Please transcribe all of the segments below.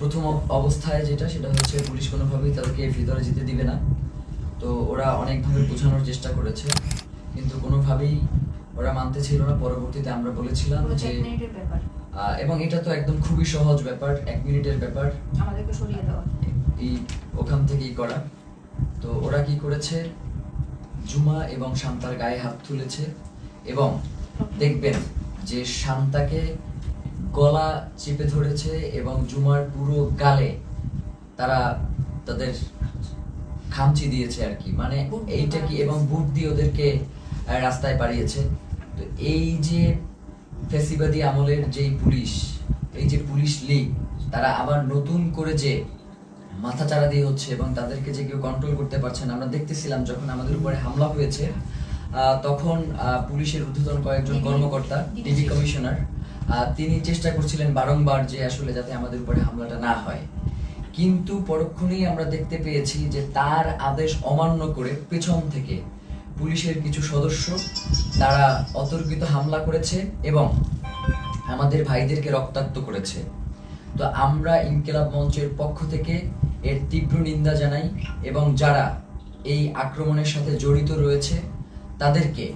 প্রথম অবস্থায় যেটা সেটা হচ্ছে পুলিশ কোনোভাবেই তাদেরকে ভিতরে যেতে দিবে না। তো ওরা অনেকভাবে বোঝানোর চেষ্টা করেছে। কিন্তু কোনোভাবেই ওরা মানতে ছিল না। পরবর্তীতে আমরা বলেছিলাম যে এবং এটা তো একদম খুবই সহজ ব্যাপার এক মিনিটের ব্যাপার। আমাদেরকে সরিয়ে দেওয়া। এই ওখান থেকেই করা। তো ওরা কি করেছে? জুমা এবং শান্তার গায়ে হাত তুলেছে। এবং দেখবেন যে শান্তাকে গলা চেপে ধরেছে এবং জুমার পুরো গালে তারা তাদের খামচি দিয়েছে আর কি। মানে এইটা কি এবং বুট দিয়ে ওদেরকে রাস্তায় পাঠিয়েছে তো এই যে ফেসিবাদী আমলের যেই পুলিশ এই যে পুলিশ লীগ তারা আবার নতুন করে যে মাথা চারা দিয়ে হচ্ছে এবং তাদেরকে যে কেউ কন্ট্রোল করতে পারছে না আমরা দেখতেছিলাম যখন আমাদের উপরে হামলা হয়েছে আহ, তখন আহ, পুলিশের ঊর্ধ্বতন কয়েকজন কর্মকর্তা ডিবি কমিশনার তিনি চেষ্টা করছিলেন বারংবার যে আসলে যাতে আমাদের উপরে হামলাটা না হয়। কিন্তু পরক্ষণেই আমরা দেখতে পেয়েছি যে তার আদেশ অমান্য করে পেছন থেকে পুলিশের কিছু সদস্য তারা অতর্কিত হামলা করেছে এবং আমাদের ভাইদেরকে রক্তাক্ত করেছে। তো আমরা ইনকিলাব মঞ্চের পক্ষ থেকে এর তীব্র নিন্দা জানাই এবং যারা এই আক্রমণের সাথে জড়িত রয়েছে তাদেরকে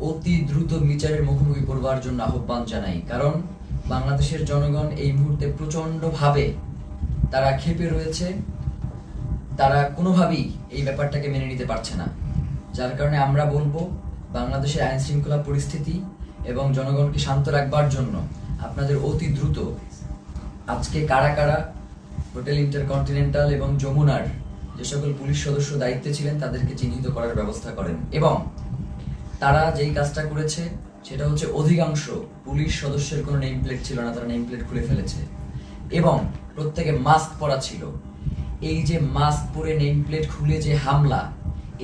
অতি দ্রুত বিচারের মুখোমুখি করবার জন্য আহ্বান জানাই। কারণ বাংলাদেশের জনগণ এই মুহূর্তে প্রচণ্ডভাবে তারা ক্ষেপে রয়েছে। তারা কোনোভাবেই এই ব্যাপারটাকে মেনে নিতে পারছে না। যার কারণে আমরা বলব, বাংলাদেশের আইন শৃঙ্খলা পরিস্থিতি এবং জনগণকে শান্ত রাখবার জন্য আপনাদের অতি দ্রুত আজকে কারা কারা হোটেল ইন্টারকন্টিনেন্টাল এবং যমুনার যে সকল পুলিশ সদস্য দায়িত্বে ছিলেন, তাদেরকে চিহ্নিত করার ব্যবস্থা করেন এবং তারা যেই কাজটা করেছে, সেটা হচ্ছে অধিকাংশ পুলিশ সদস্যের কোনো নেম প্লেট ছিল না, তারা নেম প্লেট খুলে ফেলেছে। এবং প্রত্যেকে মাস্ক পরা ছিল। এই যে মাস্ক পরে নেম প্লেট খুলে যে হামলা,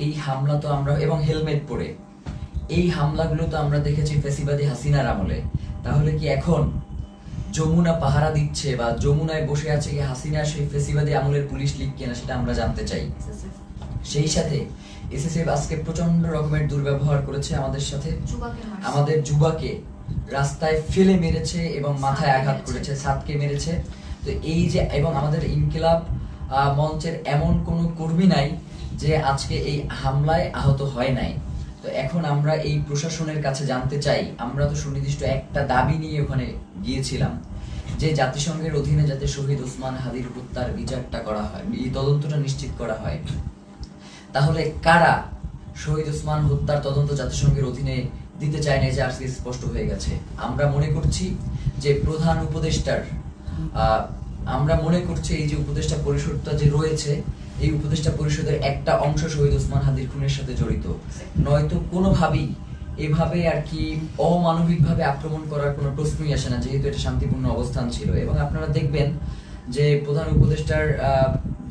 এই হামলা তো আমরা, এবং হেলমেট পরে, এই হামলাগুলো তো আমরা দেখেছি ফেসিবাদী হাসিনার আমলে। তাহলে কি এখন যমুনা পাহারা দিচ্ছে বা যমুনায় বসে আছে কি হাসিনা সেই ফেসিবাদী আমলের পুলিশ লিগ কিনা সেটা আমরা জানতে চাই? সেই সাথে এসএসএফ আজকে প্রচণ্ড রকমের দুর্ব্যবহার করেছে আমাদের সাথে। আমাদের যুবাকে রাস্তায় ফেলে মেরেছে এবং মাথায় আঘাত। করেছে সাতকে মেরেছে। তো এই যে এবং আমাদের ইনকিলাব মঞ্চের এমন কোনো কর্মী নাই যে আজকে এই হামলায় আহত হয় নাই। তো এখন আমরা এই প্রশাসনের কাছে জানতে চাই আমরা তো সুনির্দিষ্ট একটা দাবি নিয়ে ওখানে গিয়েছিলাম যে জাতিসংঘের অধীনে যাতে শহীদ ওসমান হাদির হত্যার বিচারটা করা হয় এই তদন্তটা নিশ্চিত করা হয়। তাহলে কারা শহীদ ওসমান হত্যার তদন্ত জাতিসংঘের অধীনে দিতে চায় না যে আজকে স্পষ্ট হয়ে গেছে? আমরা মনে করছি যে প্রধান উপদেষ্টার আমরা মনে করছি এই যে উপদেষ্টা পরিষদটা যে রয়েছে, এই উপদেষ্টা পরিষদের একটা অংশ শহীদ ওসমান হাদির খুনের সাথে জড়িত। নয়তো কোনোভাবেই এভাবে আর কি অমানবিকভাবে আক্রমণ করার কোনো প্রশ্নই আসে না, যেহেতু এটা শান্তিপূর্ণ অবস্থান ছিল। এবং আপনারা দেখবেন যে প্রধান উপদেষ্টার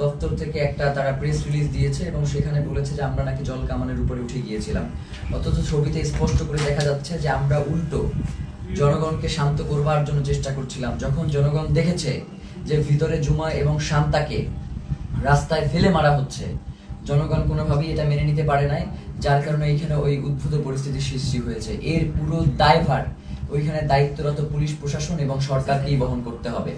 দপ্তর থেকে একটা তারা প্রেস রিলিজ দিয়েছে এবং সেখানে বলেছে যে আমরা নাকি জল কামানের উপরে উঠে গিয়েছিলাম। অথচ ছবিতে স্পষ্ট করে দেখা যাচ্ছে যে আমরা উল্টো জনগণকে শান্ত করবার জন্য চেষ্টা করছিলাম। যখন জনগণ দেখেছে যে ভিতরে জুমা এবং শান্তাকে রাস্তায় ফেলে মারা হচ্ছে, জনগণ কোনোভাবেই এটা মেনে নিতে পারে নাই, যার কারণে এইখানে ওই উদ্ভূত পরিস্থিতির সৃষ্টি হয়েছে। এর পুরো দায়ভার ওইখানে দায়িত্বরত পুলিশ প্রশাসন এবং সরকারকেই বহন করতে হবে।